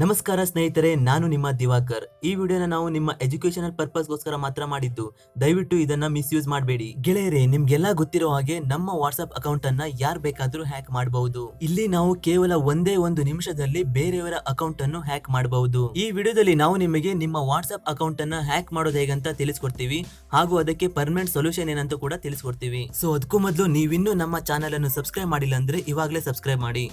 ನಮಸ್ಕಾರ ಸ್ನೇಹಿತರೆ, ನಾನು ನಿಮ್ಮ ದಿವಾಕರ್. ಈ ವಿಡಿಯೋನ ನಾವು ನಿಮ್ಮ ಎಜುಕೇಶನಲ್ ಪರ್ಪಸ್ಗೋಸ್ಕರ ಮಾತ್ರ ಮಾಡಿದ್ದು. ದಯವಿಟ್ಟು ಇದನ್ನ ಮಿಸ್ಯೂಸ್ ಮಾಡಬೇಡಿ. ಗೆಳೆಯರೇ, ನಿಮ್ಗೆಲ್ಲ ಗೊತ್ತಿರೋ ಹಾಗೆ ನಮ್ಮ ವಾಟ್ಸ್ಆಪ್ ಅಕೌಂಟ್ ಅನ್ನ ಯಾರ್ ಬೇಕಾದ್ರೂ ಹ್ಯಾಕ್ ಮಾಡಬಹುದು ಇಲ್ಲಿ ನಾವು ಕೇವಲ ಒಂದೇ ಒಂದು ನಿಮಿಷದಲ್ಲಿ ಬೇರೆಯವರ ಅಕೌಂಟ್ ಅನ್ನು ಹ್ಯಾಕ್ ಮಾಡಬಹುದು ಈ ವಿಡಿಯೋದಲ್ಲಿ ನಾವು ನಿಮಗೆ ನಿಮ್ಮ ವಾಟ್ಸ್ಆಪ್ ಅಕೌಂಟ್ ಅನ್ನ ಹ್ಯಾಕ್ ಮಾಡೋದು ಹೇಗಂತ ತಿಳಿಸ್ಕೊಡ್ತೀವಿ. ಹಾಗೂ ಅದಕ್ಕೆ ಪರ್ಮನೆಂಟ್ ಸೊಲ್ಯೂಷನ್ ಏನಂತ ಕೂಡ ತಿಳಿಸ್ಕೊಡ್ತೀವಿ. ಸೊ ಅದಕ್ಕೂ ಮೊದಲು ನೀವಿನ್ನೂ ನಮ್ಮ ಚಾನಲ್ ಅನ್ನು ಸಬ್ಸ್ಕ್ರೈಬ್ ಮಾಡಿಲ್ಲ ಅಂದ್ರೆ ಇವಾಗಲೇ ಸಬ್ಸ್ಕ್ರೈಬ್ ಮಾಡಿ.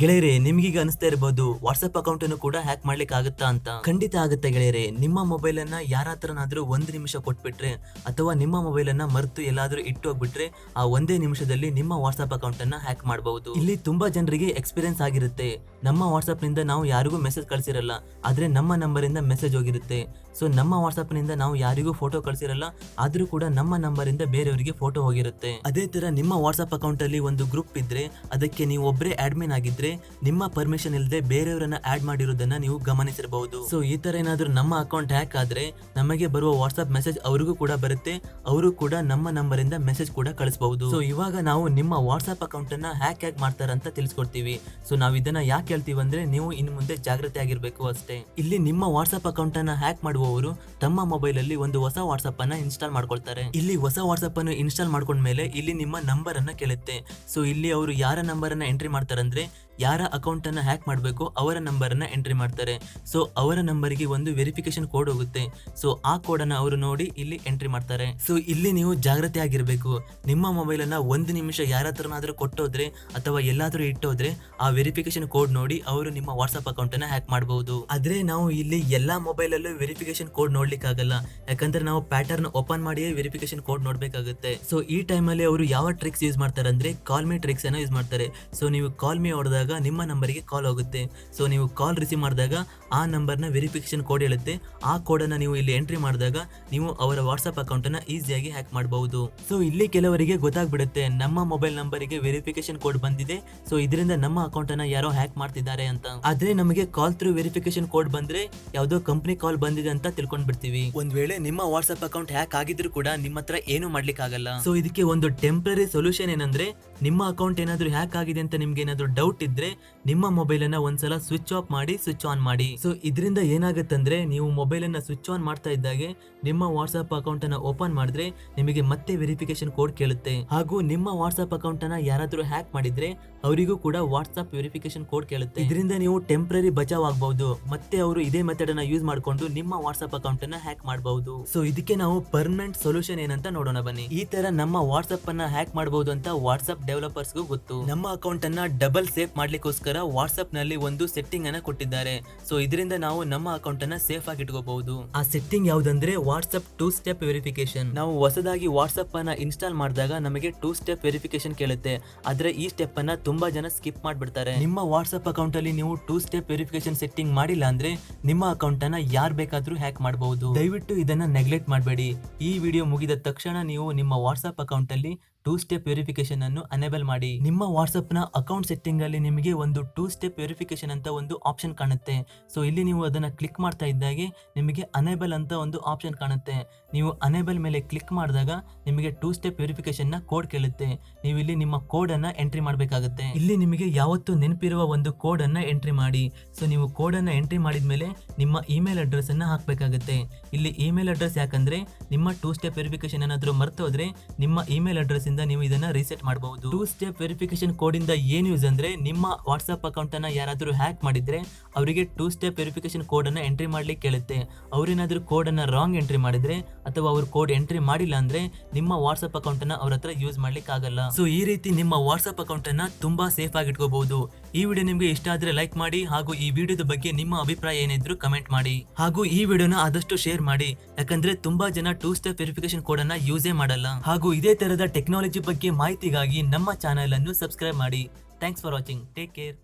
ಗೆಳೆಯರೆ, ನಿಮ್ಗೀಗ ಅನಿಸ್ತಾ ಇರಬಹುದು ವಾಟ್ಸ್ಆಪ್ ಅಕೌಂಟ್ ಅನ್ನು ಕೂಡ ಹ್ಯಾಕ್ ಮಾಡ್ಲಿಕ್ಕೆ ಆಗುತ್ತಾ ಅಂತ. ಖಂಡಿತ ಆಗುತ್ತೆ ಗೆಳೆಯರೆ. ನಿಮ್ಮ ಮೊಬೈಲ್ ಅನ್ನ ಯಾರ ಹತ್ರನಾದ್ರೂ ಒಂದು ನಿಮಿಷ ಕೊಟ್ಬಿಟ್ರೆ, ಅಥವಾ ನಿಮ್ಮ ಮೊಬೈಲ್ ಅನ್ನ ಮರೆತು ಎಲ್ಲಾದ್ರೂ ಇಟ್ಟು ಹೋಗ್ಬಿಟ್ರೆ, ಆ ಒಂದೇ ನಿಮಿಷದಲ್ಲಿ ನಿಮ್ಮ ವಾಟ್ಸ್ಆಪ್ ಅಕೌಂಟ್ ಅನ್ನ ಹ್ಯಾಕ್ ಮಾಡಬಹುದು ಇಲ್ಲಿ ತುಂಬಾ ಜನರಿಗೆ ಎಕ್ಸ್ಪೀರಿಯನ್ಸ್ ಆಗಿರುತ್ತೆ. ನಮ್ಮ ವಾಟ್ಸ್ಆಪ್ನಿಂದ ನಾವು ಯಾರಿಗೂ ಮೆಸೇಜ್ ಕಳಿಸಿರಲ್ಲ, ಆದ್ರೆ ನಮ್ಮ ನಂಬರ್ ಇಂದ ಮೆಸೇಜ್ ಹೋಗಿರುತ್ತೆ. ಸೊ ನಮ್ಮ ವಾಟ್ಸ್ಆಪ್ನಿಂದ ನಾವು ಯಾರಿಗೂ ಫೋಟೋ ಕಳಿಸಿರಲ್ಲ, ಆದ್ರೂ ಕೂಡ ನಮ್ಮ ನಂಬರ್ ಇಂದ ಬೇರೆಯವರಿಗೆ ಫೋಟೋ ಹೋಗಿರುತ್ತೆ. ಅದೇ ತರ ನಿಮ್ಮ ವಾಟ್ಸಪ್ ಅಕೌಂಟ್ ಅಲ್ಲಿ ಒಂದು ಗ್ರೂಪ್ ಇದ್ರೆ, ಅದಕ್ಕೆ ನೀವು ಒಬ್ಬರೇ ಆಡ್ಮಿನ್ ಆಗಿದ್ರೆ, ನಿಮ್ಮ ಪರ್ಮಿಷನ್ ಇಲ್ಲದೆ ಬೇರೆಯವರನ್ನ ಆಡ್ ಮಾಡಿರೋದನ್ನ ನೀವು ಗಮನಿಸಿರಬಹುದು. ಸೊ ಈ ತರ ಏನಾದರೂ ನಮ್ಮ ಅಕೌಂಟ್ ಹ್ಯಾಕ್ ಆದ್ರೆ, ನಮಗೆ ಬರುವ ವಾಟ್ಸ್ಆಪ್ ಮೆಸೇಜ್ ಅವರಿಗೂ ಕೂಡ ಬರುತ್ತೆ, ಅವರು ಕೂಡ ನಮ್ಮ ನಂಬರ್ ಇಂದ ಮೆಸೇಜ್ ಕೂಡ ಕಳಿಸಬಹುದು. ಸೊ ಇವಾಗ ನಾವು ನಿಮ್ಮ ವಾಟ್ಸಪ್ ಅಕೌಂಟ್ ಅನ್ನ ಹ್ಯಾಕ್ ಹ್ಯಾಕ್ ಮಾಡ್ತಾರಂತ ತಿಳಿಸ್ಕೊಡ್ತೀವಿ. ಸೊ ನಾವು ಇದನ್ನ ಯಾಕೆ ಹೇಳ್ತೀವಿ ಅಂದ್ರೆ ನೀವು ಇನ್ನು ಮುಂದೆ ಜಾಗ್ರತೆ ಆಗಿರ್ಬೇಕು ಅಷ್ಟೇ. ಇಲ್ಲಿ ನಿಮ್ಮ ವಾಟ್ಸ್ಆಪ್ ಅಕೌಂಟ್ ಅನ್ನ ಹ್ಯಾಕ್ ಮಾಡುವವರು ತಮ್ಮ ಮೊಬೈಲ್ ಅಲ್ಲಿ ಒಂದು ಹೊಸ ವಾಟ್ಸ್ಆಪ್ ಅನ್ನ ಇನ್ಸ್ಟಾಲ್ ಮಾಡ್ಕೊಳ್ತಾರೆ. ಇಲ್ಲಿ ಹೊಸ ವಾಟ್ಸ್ಆಪ್ ಅನ್ನು ಇನ್ಸ್ಟಾಲ್ ಮಾಡ್ಕೊಂಡ್ಮೇಲೆ ಇಲ್ಲಿ ನಿಮ್ಮ ನಂಬರ್ ಅನ್ನ ಕೇಳುತ್ತೆ. ಸೊ ಇಲ್ಲಿ ಅವರು ಯಾರ ನಂಬರ್ ಅನ್ನ ಎಂಟ್ರಿ ಮಾಡ್ತಾರಂದ್ರೆ ಯಾರ ಅಕೌಂಟ್ ಅನ್ನ ಹ್ಯಾಕ್ ಮಾಡಬೇಕು ಅವರ ನಂಬರ್ ಅನ್ನ ಎಂಟ್ರಿ ಮಾಡ್ತಾರೆ. ಸೊ ಅವರ ನಂಬರ್ಗೆ ಒಂದು ವೆರಿಫಿಕೇಶನ್ ಕೋಡ್ ಹೋಗುತ್ತೆ. ಸೊ ಆ ಕೋಡ್ ಅನ್ನ ಅವರು ನೋಡಿ ಇಲ್ಲಿ ಎಂಟ್ರಿ ಮಾಡ್ತಾರೆ. ಸೊ ಇಲ್ಲಿ ನೀವು ಜಾಗ್ರತೆ ಆಗಿರ್ಬೇಕು. ನಿಮ್ಮ ಮೊಬೈಲ್ ಅನ್ನ ಒಂದು ನಿಮಿಷ ಯಾರ ಹತ್ರನಾದರೂ ಕೊಟ್ಟೋದ್ರೆ ಅಥವಾ ಎಲ್ಲಾದರೂ ಇಟ್ಟೋದ್ರೆ ಆ ವೆರಿಫಿಕೇಶನ್ ಕೋಡ್ ನೋಡಿ ಅವರು ನಿಮ್ಮ ವಾಟ್ಸಪ್ ಅಕೌಂಟ್ ಅನ್ನ ಹ್ಯಾಕ್ ಮಾಡಬಹುದು ಆದ್ರೆ ನಾವು ಇಲ್ಲಿ ಎಲ್ಲಾ ಮೊಬೈಲ್ ಅಲ್ಲೂ ವೆರಿಫಿಕೇಶನ್ ಕೋಡ್ ನೋಡ್ಲಿಕ್ಕೆ ಆಗಲ್ಲ ಯಾಕಂದ್ರೆ ನಾವು ಪ್ಯಾಟರ್ನ್ ಓಪನ್ ಮಾಡಿಯೇ ವೆರಿಫಿಕೇಶನ್ ಕೋಡ್ ನೋಡಬೇಕಾಗುತ್ತೆ. ಸೊ ಈ ಟೈಮಲ್ಲಿ ಅವರು ಯಾವ ಟ್ರಿಕ್ಸ್ ಯೂಸ್ ಮಾಡ್ತಾರೆ ಅಂದ್ರೆ ಕಾಲ್ ಮೀ ಟ್ರಿಕ್ಸ್ ಅನ್ನ ಯೂಸ್ ಮಾಡ್ತಾರೆ. ಸೊ ನೀವು ಕಾಲ್ ಮೀ ಹೊಡೆದಾಗ ನಿಮ್ಮ ನಂಬರಿಗೆ ಕಾಲ್ ಹೋಗುತ್ತೆ. ಸೊ ನೀವು ಕಾಲ್ ರಿಸೀವ್ ಮಾಡಿದಾಗ ಆ ನಂಬರ್ನ ವೆರಿಫಿಕೇಶನ್ ಕೋಡ್ ಹೇಳುತ್ತೆ. ಆ ಕೋಡನ್ನು ನೀವು ಇಲ್ಲಿ ಎಂಟ್ರಿ ಮಾಡಿದಾಗ ನೀವು ಅವರ ವಾಟ್ಸಪ್ ಅಕೌಂಟನ್ನು ಈಸಿಯಾಗಿ ಹ್ಯಾಕ್ ಮಾಡಬಹುದು ಸೊ ಇಲ್ಲಿ ಕೆಲವರಿಗೆ ಗೊತ್ತಾಗ್ಬಿಡುತ್ತೆ. ನಮ್ಮ ಮೊಬೈಲ್ ನಂಬರಿಗೆ ವೆರಿಫಿಕೇಶನ್ ಕೋಡ್ ಬಂದಿದೆ. ಸೊ ಇದರಿಂದ ನಮ್ಮ ಅಕೌಂಟನ್ನು ಯಾರೋ ಹ್ಯಾಕ್ ಮಾಡ್ತಿದ್ದಾರೆ ಅಂತ. ಆದ್ರೆ ನಮಗೆ ಕಾಲ್ ಥ್ರೂ ವೆರಿಫಿಕೇಶನ್ ಕೋಡ್ ಬಂದ್ರೆ ಯಾವುದೋ ಕಂಪ್ನಿ ಕಾಲ್ ಬಂದಿದೆ ಅಂತ ತಿಳ್ಕೊಂಡ್ ಬಿಡ್ತೀವಿ ಒಂದ್ ವೇಳೆ ನಿಮ್ಮ ವಾಟ್ಸ್ಆಪ್ ಅಕೌಂಟ್ ಹ್ಯಾಕ್ ಆಗಿದ್ರು ಕೂಡ ನಿಮ್ಮ ಹತ್ರ ಏನು ಮಾಡ್ಲಿಕ್ಕೆ ಆಗಲ್ಲ ಸೊ ಇದಕ್ಕೆ ಒಂದು ಟೆಂಪ್ರರಿ ಸೊಲ್ಯೂಷನ್ ಏನಂದ್ರೆ ನಿಮ್ಮ ಅಕೌಂಟ್ ಏನಾದ್ರೂ ಹ್ಯಾಕ್ ಆಗಿದೆ ಅಂತ ನಿಮ್ಗೆ ಏನಾದ್ರೂ ಡೌಟ್ ಇದ್ರೆ ನಿಮ್ಮ ಮೊಬೈಲ್ ಅನ್ನ ಒಂದ್ಸಲ ಸ್ವಿಚ್ ಆಫ್ ಮಾಡಿ, ಸ್ವಿಚ್ ಆನ್ ಮಾಡಿ. ಸೊ ಇದರಿಂದ ಏನಾಗುತ್ತಂದ್ರೆ ನೀವು ಮೊಬೈಲ್ ಅನ್ನ ಸ್ವಿಚ್ ಆನ್ ಮಾಡ್ತಾ ಇದ್ದಾಗೆ ನಿಮ್ಮ ವಾಟ್ಸ್ಆಪ್ ಅಕೌಂಟ್ ಅನ್ನ ಓಪನ್ ಮಾಡಿದ್ರೆ ನಿಮಗೆ ಮತ್ತೆ ವೆರಿಫಿಕೇಶನ್ ಕೋಡ್ ಕೇಳುತ್ತೆ. ಹಾಗೂ ನಿಮ್ಮ ವಾಟ್ಸ್ಆಪ್ ಅಕೌಂಟ್ ಅನ್ನ ಯಾರಾದ್ರೂ ಹ್ಯಾಕ್ ಮಾಡಿದ್ರೆ ಅವರಿಗೂ ಕೂಡ ವಾಟ್ಸ್ಆಪ್ ವೆರಿಫಿಕೇಶನ್ ಕೋಡ್ ಕೇಳುತ್ತೆ. ಇದರಿಂದ ನೀವು ಟೆಂಪರರಿ ಬಚಾವ್ ಆಗಬಹುದು ಮತ್ತೆ ಅವರು ಇದೇ ಮೆಥಡ್ ಅನ್ನ ಯೂಸ್ ಮಾಡಿಕೊಂಡು ನಿಮ್ಮ ವಾಟ್ಸ್ಆಪ್ ಅಕೌಂಟ್ ಅನ್ನ ಹ್ಯಾಕ್ ಮಾಡಬಹುದು. ಸೊ ಇದಕ್ಕೆ ನಾವು ಪರ್ಮನೆಂಟ್ ಸೊಲ್ಯೂಷನ್ ಏನಂತ ನೋಡೋಣ ಬನ್ನಿ. ಈ ತರ ನಮ್ಮ ವಾಟ್ಸ್ಆಪ್ ಅನ್ನ ಹ್ಯಾಕ್ ಮಾಡಬಹುದು ಅಂತ ವಾಟ್ಸ್ಆಪ್ ಡೆವಲಪರ್ಸ್ಗೂ ಗೊತ್ತು. ನಮ್ಮ ಅಕೌಂಟ್ ಅನ್ನ ಡಬಲ್ ಸೇಫ್ ಮಾಡ್ಲಿಕ್ಕೋಸ್ಕರ ವಾಟ್ಸ್ಆಪ್ನಲ್ಲಿ ಒಂದು ಸೆಟ್ಟಿಂಗ್ ಅನ್ನ ಕೊಟ್ಟಿದ್ದಾರೆ. ಸೊ ಇದರಿಂದ ನಾವು ನಮ್ಮ ಅಕೌಂಟ್ ಅನ್ನ ಸೇಫ್ ಆಗಿ ಇಟ್ಕೋಬಹುದು. ಆ ಸೆಟ್ಟಿಂಗ್ ಯಾವ್ದಂದ್ರೆ ವಾಟ್ಸ್ಆಪ್ ಟೂ ಸ್ಟೆಪ್ ವೆರಿಫಿಕೇಶನ್ ನಾವು ಹೊಸದಾಗಿ ವಾಟ್ಸ್ಆಪ್ ಅನ್ನ ಇನ್ಸ್ಟಾಲ್ ಮಾಡಿದಾಗ ನಮಗೆ ಟೂ ಸ್ಟೆಪ್ ವೆರಿಫಿಕೇಶನ್ ಕೇಳುತ್ತೆ. ಆದ್ರೆ ಈ ಸ್ಟೆಪ್ ಅನ್ನ ತುಂಬಾ ಜನ ಸ್ಕಿಪ್ ಮಾಡ್ಬಿಡ್ತಾರೆ. ನಿಮ್ಮ ವಾಟ್ಸ್ಆಪ್ ಅಕೌಂಟ್ ಅಲ್ಲಿ ನೀವು ಟೂ ಸ್ಟೆಪ್ ವೆರಿಫಿಕೇಶನ್ ಸೆಟ್ಟಿಂಗ್ ಮಾಡಿಲ್ಲ ಅಂದ್ರೆ ನಿಮ್ಮ ಅಕೌಂಟ್ ಅನ್ನ ಯಾರ್ ಬೇಕಾದ್ರೂ ಹ್ಯಾಕ್ ಮಾಡಬಹುದು. ದಯವಿಟ್ಟು ಇದನ್ನ ನೆಗ್ಲೆಕ್ಟ್ ಮಾಡಬೇಡಿ. ಈ ವಿಡಿಯೋ ಮುಗಿದ ತಕ್ಷಣ ನೀವು ನಿಮ್ಮ ವಾಟ್ಸ್ಆಪ್ ಅಕೌಂಟ್ ಅಲ್ಲಿ ಟೂ ಸ್ಟೆಪ್ ವೆರಿಫಿಕೇಶನ್ ಅನ್ನು ಅನೇಬಲ್ ಮಾಡಿ. ನಿಮ್ಮ ವಾಟ್ಸ್ಆಪ್ನ ಅಕೌಂಟ್ ಸೆಟ್ಟಿಂಗ್ ಅಲ್ಲಿ ನಿಮಗೆ ಒಂದು ಟೂ ಸ್ಟೆಪ್ ವೆರಿಫಿಕೇಶನ್ ಅಂತ ಒಂದು ಆಪ್ಷನ್ ಕಾಣುತ್ತೆ. ಸೊ ಇಲ್ಲಿ ನೀವು ಅದನ್ನ ಕ್ಲಿಕ್ ಮಾಡ್ತಾ ಇದ್ದಾಗೆ ನಿಮಗೆ ಅನೇಬಲ್ ಅಂತ ಒಂದು ಆಪ್ಷನ್ ಕಾಣುತ್ತೆ. ನೀವು ಅನೇಬಲ್ ಮೇಲೆ ಕ್ಲಿಕ್ ಮಾಡಿದಾಗ ನಿಮಗೆ ಟೂ ಸ್ಟೆಪ್ ವೆರಿಫಿಕೇಶನ್ನ ಕೋಡ್ ಕೇಳುತ್ತೆ. ನೀವು ಇಲ್ಲಿ ನಿಮ್ಮ ಕೋಡ್ ಅನ್ನ ಎಂಟ್ರಿ ಮಾಡಬೇಕಾಗುತ್ತೆ. ಇಲ್ಲಿ ನಿಮಗೆ ಯಾವತ್ತು ನೆನಪಿರುವ ಒಂದು ಕೋಡ್ ಅನ್ನ ಎಂಟ್ರಿ ಮಾಡಿ. ಸೊ ನೀವು ಕೋಡ್ ಅನ್ನ ಎಂಟ್ರಿ ಮಾಡಿದ್ಮೇಲೆ ನಿಮ್ಮ ಇಮೇಲ್ ಅಡ್ರೆಸ್ ಅನ್ನ ಹಾಕಬೇಕಾಗುತ್ತೆ. ಇಲ್ಲಿ ಇಮೇಲ್ ಅಡ್ರೆಸ್ ಯಾಕಂದ್ರೆ ನಿಮ್ಮ ಟೂ ಸ್ಟೆಪ್ ವೆರಿಫಿಕೇಶನ್ ಏನಾದರೂ ಮರ್ತೋದ್ರೆ ನಿಮ್ಮ ಇಮೇಲ್ ಅಡ್ರೆಸ್ ಇಂದ ನೀವು ಇದನ್ನ ರೀಸೆಟ್ ಮಾಡಬಹುದು. ಟೂ ಸ್ಟೆಪ್ ವೆರಿಫಿಕೇಶನ್ ಕೋಡ್ ಇಂದ ಏನ್ ಯೂಸ್ ಅಂದ್ರೆ ನಿಮ್ಮ ವಾಟ್ಸ್ಆಪ್ ಅಕೌಂಟ್ ಅನ್ನ ಯಾರಾದರೂ ಹ್ಯಾಕ್ ಮಾಡಿದ್ರೆ ಅವರಿಗೆ ಟೂ ಸ್ಟೆಪ್ ವೆರಿಫಿಕೇಶನ್ ಕೋಡ್ ಅನ್ನ ಎಂಟ್ರಿ ಮಾಡ್ಲಿಕ್ಕೆ ಕೇಳುತ್ತೆ. ಅವ್ರೇನಾದ್ರೂ ಕೋಡ್ ಅನ್ನ ರಾಂಗ್ ಎಂಟ್ರಿ ಮಾಡಿದ್ರೆ ಅಥವಾ ಅವ್ರ ಕೋಡ್ ಎಂಟ್ರಿ ಮಾಡಿಲ್ಲ ಅಂದ್ರೆ ನಿಮ್ಮ ವಾಟ್ಸ್ಆಪ್ ಅಕೌಂಟ್ ಅನ್ನ ಅವ್ರ ಹತ್ರ ಯೂಸ್ ಮಾಡ್ಲಿಕ್ಕೆ ಆಗಲ್ಲ ಸೊ ಈ ರೀತಿ ನಿಮ್ಮ ವಾಟ್ಸ್ಆಪ್ ಅಕೌಂಟ್ ಅನ್ನ ತುಂಬಾ ಸೇಫ್ ಆಗಿ ಇಟ್ಕೋಬಹುದು. ಈ ವಿಡಿಯೋ ನಿಮಗೆ ಇಷ್ಟ ಆದ್ರೆ ಲೈಕ್ ಮಾಡಿ ಹಾಗೂ ಈ ವಿಡಿಯೋದ ಬಗ್ಗೆ ನಿಮ್ಮ ಅಭಿಪ್ರಾಯ ಏನಿದ್ರು ಕಮೆಂಟ್ ಮಾಡಿ ಹಾಗೂ ಈ ವಿಡಿಯೋನ ಆದಷ್ಟು ಶೇರ್ ಮಾಡಿ. ಯಾಕಂದ್ರೆ ತುಂಬಾ ಜನ ಟೂ ಸ್ಟೆಪ್ ವೆರಿಫಿಕೇಶನ್ ಕೋಡ್ ಅನ್ನ ಯೂಸೇ ಮಾಡಲ್ಲ. ಹಾಗೂ ಇದೇ ತರದ ಟೆಕ್ನಾಲಜಿ ಬಗ್ಗೆ ಮಾಹಿತಿಗಾಗಿ ನಮ್ಮ ಚಾನೆಲ್ ಅನ್ನು ಸಬ್ಸ್ಕ್ರೈಬ್ ಮಾಡಿ. Thanks for watching take care